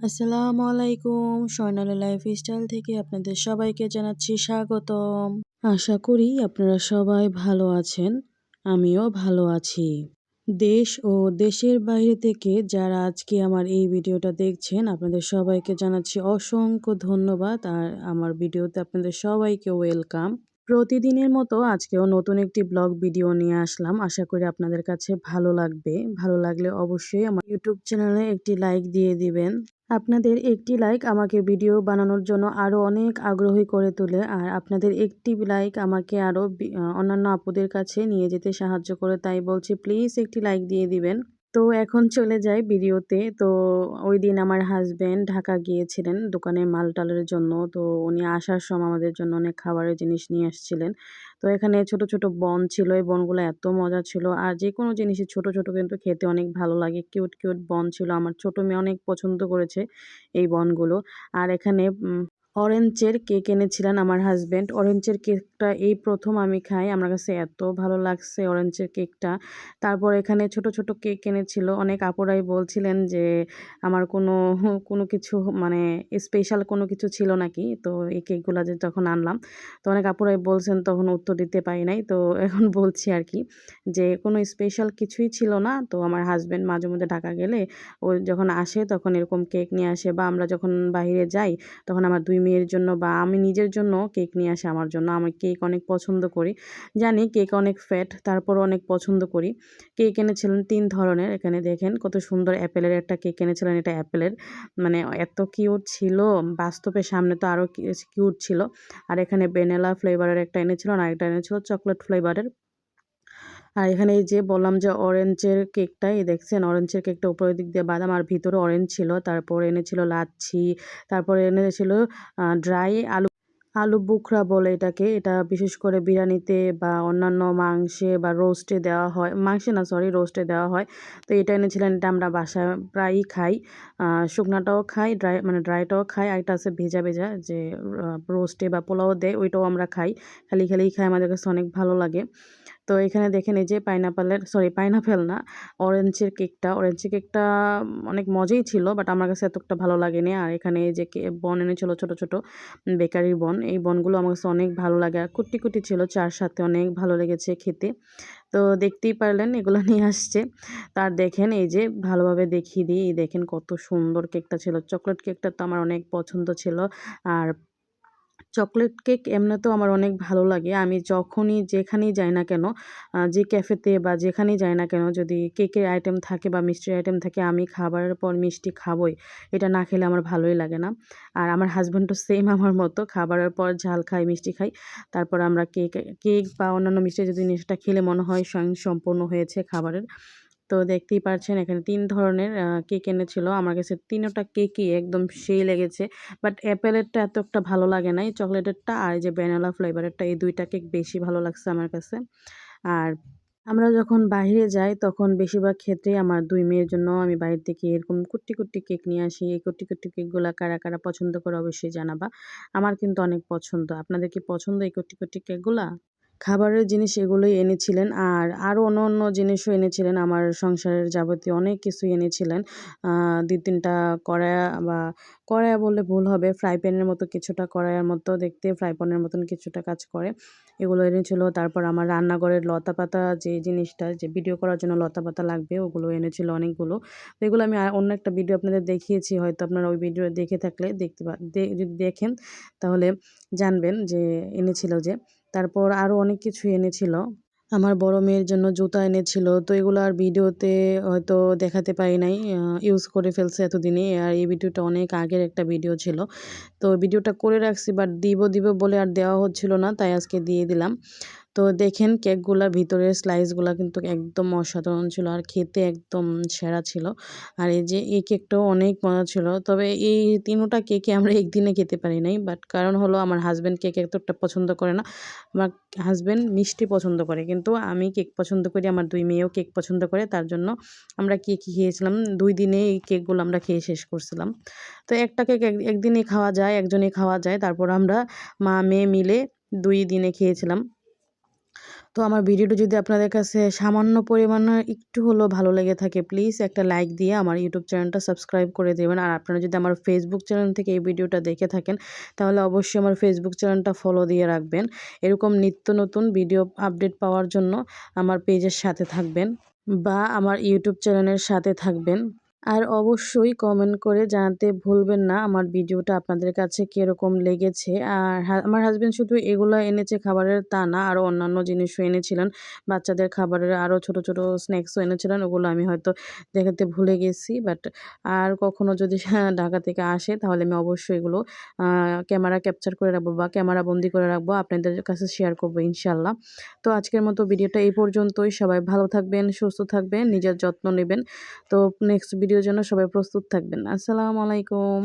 আসসালামু আলাইকুম স্বর্ণালী লাইফস্টাইল থেকে আপনাদের সবাইকে জানাচ্ছি স্বাগতম। আশা করি আপনারা সবাই ভালো আছেন, আমিও ভালো আছি। দেশ ও দেশের বাইরে থেকে যারা আজকে আমার এই ভিডিওটা দেখছেন, আপনাদের সবাইকে জানাচ্ছি অসংখ্য ধন্যবাদ আর আমার ভিডিওতে আপনাদের সবাইকে ওয়েলকাম। প্রতিদিনের মতো আজকেও নতুন একটি ব্লগ ভিডিও নিয়ে আসলাম। আশা করি আপনাদের কাছে ভালো লাগবে। ভালো লাগলে অবশ্যই আমার ইউটিউব চ্যানেলে একটি লাইক দিয়ে দিবেন। আপনাদের একটি লাইক আমাকে ভিডিও বানানোর জন্য আরও অনেক আগ্রহী করে তোলে, আর আপনাদের একটি লাইক আমাকে আরও অন্যান্য আপুদের কাছে নিয়ে যেতে সাহায্য করে। তাই বলছি প্লিজ একটি লাইক দিয়ে দিবেন। তো এখন চলে যাই ভিডিওতে। তো ওই দিন আমার হাজব্যান্ড ঢাকা গিয়েছিলেন দোকানে মাল টালের জন্য। তো উনি আসার সময় আমাদের জন্য অনেক খাবারের জিনিস নিয়ে আসছিলেন। তো এখানে ছোট ছোট বন ছিল, এই বনগুলো এত মজা ছিল। আর যে কোনো জিনিসই ছোট ছোট কিন্তু খেতে অনেক ভালো লাগে। কিউট কিউট বন ছিল। আমার ছোট মেয়ে অনেক পছন্দ করেছে এই বনগুলো। আর এখানে অরেঞ্জের কেক এনেছিলেন আমার হাজব্যান্ড অরেঞ্জের কেকটা এই প্রথম আমি খাই। আমার কাছে এত ভালো লাগছে অরেঞ্জের কেকটা। তারপর এখানে ছোট ছোট কেক এনেছিল। অনেক আপুরাই বলছিলেন যে, আমার কোনো কোনো কিছু মানে স্পেশাল কোনো কিছু ছিল নাকি? তো এই কেকগুলো যে যখন আনলাম, তো অনেক আপুরাই বলছেন তখন উত্তর দিতে পারি নাই। তো এখন বলছি আর কি যে, কোনো স্পেশাল কিছুই ছিল না। তো আমার হাজব্যান্ড মাঝে মধ্যে ঢাকা গেলে ও যখন আসে তখন এরকম কেক নিয়ে আসে বা আমরা যখন বাইরে যাই, তখন আমার দুই মেয়ের জন্য বা আমি নিজের জন্য কেক নিয়ে আসে আমার জন্য। আমি কেক অনেক পছন্দ করি। জানি কেক অনেক ফ্যাট তারপরও অনেক পছন্দ করি। কেক এনেছিলেন তিন ধরনের। এখানে দেখেন কত সুন্দর অ্যাপেলের একটা কেক এনেছিলেন। এটা অ্যাপেলের মানে এত কিউট ছিল। বাস্তবে সামনে তো আরও কিউট ছিল। আর এখানে ভ্যানিলা ফ্লেভারের একটা এনেছিল আর একটা এনেছিল চকলেট ফ্লেভারের আর এখানে এই যে বললাম যে অরেঞ্জের কেকটা এই দেখছেন অরেঞ্জের কেকটা উপরের দিক দিয়ে বাদাম আর ভিতরে অরেঞ্জ ছিল। তারপর এনেছিল লাচ্ছি, তারপরে এনেছিল ড্রাই আলু আলু বুখরা বলে এটাকে। এটা বিশেষ করে বিরিয়ানিতে বা অন্যান্য মাংসে বা রোস্টে দেওয়া হয়। মাংসে না সরি রোস্টে দেওয়া হয়। তো এটা এনেছিলেন, এটা আমরা বাসায় প্রায়ই খাই। শুকনাটাও খাই ড্রাই মানে ড্রাইটাও খাই। একটা আছে ভেজা ভেজা, যে রোস্টে বা পোলাও দেয়, ওইটাও আমরা খাই। খালি খালিই খাই, আমাদের কাছে অনেক ভালো লাগে। তো এখানে দেখেন এই যে পাইনাপেলের সরি পাইনাপেল না অরেঞ্জের কেকটা অরেঞ্জের কেকটা অনেক মজাই ছিল বাট আমার কাছে এতটা ভালো লাগেনি। আর এখানে এই যে বন এনেছিল ছোট ছোট, বেকারির বন, এই বনগুলো আমার কাছে অনেক ভালো লাগে। আর কুটি কুটি ছিল চার সাথে অনেক ভালো লেগেছে খেতে। তো দেখতেই পারলেন এগুলো নিয়ে আসছে। তার দেখেন এই যে ভালোভাবে দেখিয়ে দিই, দেখেন কত সুন্দর কেকটা ছিল। চকলেট কেকটা তো আমার অনেক পছন্দ ছিল। আর চকলেট কেক এমনিতেও আমার অনেক ভালো লাগে। আমি যখনই যেখানেই যাই না কেন যে ক্যাফেতে বা যেখানেই যাই না কেন, যদি কেকের আইটেম থাকে বা মিষ্টির আইটেম থাকে, আমি খাবারের পর মিষ্টি খাবই। এটা না খেলে আমার ভালোই লাগে না। আর আমার হাজব্যান্ডও সেম আমার মতো। খাবারের পর ঝাল খাই, মিষ্টি খাই। তারপর আমরা কেক কেক বা অন্যান্য মিষ্টি যদি জিনিসটা খেলে মনে হয় স্বয়ং সম্পূর্ণ হয়েছে খাবারের। তো দেখতেই পাচ্ছেন এখানে তিন ধরনের কেক এনেছিল। আমার কাছে তিনটা কেকই একদম সেই লেগেছে। বাট অ্যাপেলেরটা এত একটা ভালো লাগে নাই, চকলেটেরটা আর যে ভ্যানিলা ফ্লেভারেরটা, এই দুইটা কেক বেশি ভালো লাগছে আমার কাছে। আর আমরা যখন বাইরে যাই, তখন বেশিরভাগ ক্ষেত্রেই আমার দুই মেয়ের জন্য আমি বাইরে থেকে এরকম কুট্টি কুট্টি কেক নিয়ে আসি। এই কুট্টি কুট্টি কেকগুলো কারা কারা পছন্দ করে অবশ্যই জানাবা। আমার কিন্তু অনেক পছন্দ। আপনাদের কি পছন্দ এই কুট্টি কুট্টি কেকগুলা? খাবারের জিনিস এগুলোই এনেছিলেন আর আরও অন্য অন্য জিনিসও এনেছিলেন। আমার সংসারের যাবতীয় অনেক কিছু এনেছিলেন। দুই তিনটা কড়াইয়া বা কড়াইয়া বললে ভুল হবে, ফ্রাই প্যানের মতো কিছুটা কড়াইয়ের মতো দেখতে, ফ্রাই প্যানের মতন কিছুটা কাজ করে এগুলো এনেছিল। তারপর আমার রান্নাঘরের লতা পাতা যে জিনিসটা, যে ভিডিও করার জন্য লতা পাতা লাগবে, ওগুলো এনেছিল অনেকগুলো। তো এগুলো আমি অন্য একটা ভিডিও আপনাদের দেখিয়েছি, হয়তো আপনারা ওই ভিডিও দেখে থাকলে দেখতে যদি দেখেন তাহলে জানবেন যে এনেছিল যে তারপর আরও অনেক কিছু এনেছিল। আমার বড় মেয়ের জন্য জুতা এনেছিল। তো এগুলো আর ভিডিওতে হয়তো দেখাতে পারি নাই। ইউজ করে ফেলছে এতদিনে। আর এই ভিডিওটা অনেক আগের একটা ভিডিও ছিল। তো ভিডিওটা করে রাখছি বাট দিব দিব বলে আর দেওয়া হচ্ছিল না, তাই আজকে দিয়ে দিলাম। তো দেখেন কেকগুলার ভিতরের স্লাইসগুলা কিন্তু একদম অসাধারণ ছিল আর খেতে একদম সেরা ছিল। আর এই যে এই কেকটাও অনেক মজা ছিল। তবে এই তিনোটা কেকে আমরা একদিনে খেতে পারি নাই। বাট কারণ হলো আমার হাজব্যান্ড কেক এতটা পছন্দ করে না। আমার হাজব্যান্ড মিষ্টি পছন্দ করে। কিন্তু আমি কেক পছন্দ করি, আমার দুই মেয়েও কেক পছন্দ করে। তার জন্য আমরা কেক খেয়েছিলাম? দুই দিনে এই কেকগুলো আমরা খেয়ে শেষ করছিলাম। তো একটা কেক একদিনে খাওয়া যায়, একজনে খাওয়া যায়। তারপর আমরা মা, মেয়ে মিলে দুই দিনে খেয়েছিলাম। তো আমার ভিডিওটা যদি আপনাদের কাছে সামান্য পরিমাণে একটু হলেও ভালো লেগে থাকে প্লিজ একটা লাইক দিয়ে আমার ইউটিউব চ্যানেলটা সাবস্ক্রাইব করে দেবেন। আর আপনারা যদি আমার ফেসবুক চ্যানেল থেকে এই ভিডিওটা দেখে থাকেন, তাহলে অবশ্যই আমার ফেসবুক চ্যানেলটা ফলো দিয়ে রাখবেন। এরকম নিত্য নতুন ভিডিও আপডেট পাওয়ার জন্য আমার পেজের সাথে থাকবেন বা আমার ইউটিউব চ্যানেলের সাথে থাকবেন। আর অবশ্যই কমেন্ট করে জানাতে ভুলবেন না আমার ভিডিওটা আপনাদের কাছে কীরকম লেগেছে। আর আমার হাজব্যান্ড শুধু এগুলো এনেছে খাবারের তা না আরও অন্যান্য জিনিসও এনেছিলেন। বাচ্চাদের খাবারের আরও ছোট ছোট স্ন্যাক্সও এনেছিলেন, ওগুলো আমি হয়তো দেখাতে ভুলে গেছি। বাট আর কখনো যদি ঢাকা থেকে আসে, তাহলে আমি অবশ্যই এগুলো ক্যামেরা ক্যাপচার করে রাখব বা ক্যামেরা বন্দি করে রাখব, আপনাদের কাছে শেয়ার করব ইনশাল্লাহ তো আজকের মতো ভিডিওটা এই পর্যন্তই। সবাই ভালো থাকবেন, সুস্থ থাকবেন, নিজের যত্ন নেবেন। তো নেক্সট ভিডিওর জন্য সবাই প্রস্তুত থাকবেন। আসসালামু আলাইকুম।